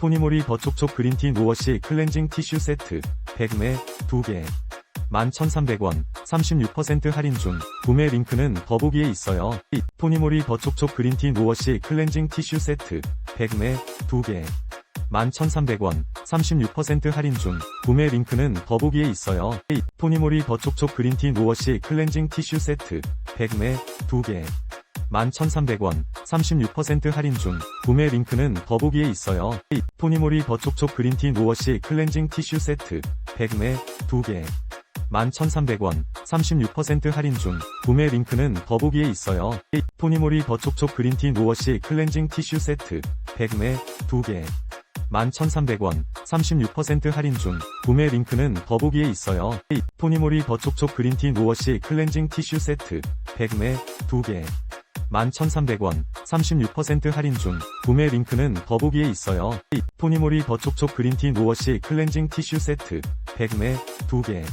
토니모리 더 촉촉 그린티 노워시 클렌징 티슈 세트 100매 2개 11,300원 36% 할인 중 구매 링크는 더보기에 있어요. 이 토니모리 더 촉촉 그린티 노워시 클렌징 티슈 세트 100매 2개 11,300원 36% 할인 중 구매 링크는 더보기에 있어요. 이 토니모리 더 촉촉 그린티 노워시 클렌징 티슈 세트 100매 2개 11,300원 36% 할인 중 구매 링크는 더보기에 있어요. 이 토니모리 더 촉촉 그린티 노워시 클렌징 티슈 세트 100매 2개 11,300원 36% 할인 중 구매 링크는 더보기에 있어요. 이 토니모리 더 촉촉 그린티 노워시 클렌징 티슈 세트 100매 2개 11,300원 36% 할인 중 구매 링크는 더보기에 있어요. 이 토니모리 더 촉촉 그린티 노워시 클렌징 티슈 세트 100매 2개 11,300원 36% 할인 중 구매 링크는 더보기에 있어요. 이 토니모리 더 촉촉 그린티 노워시 클렌징 티슈 세트 100매 2개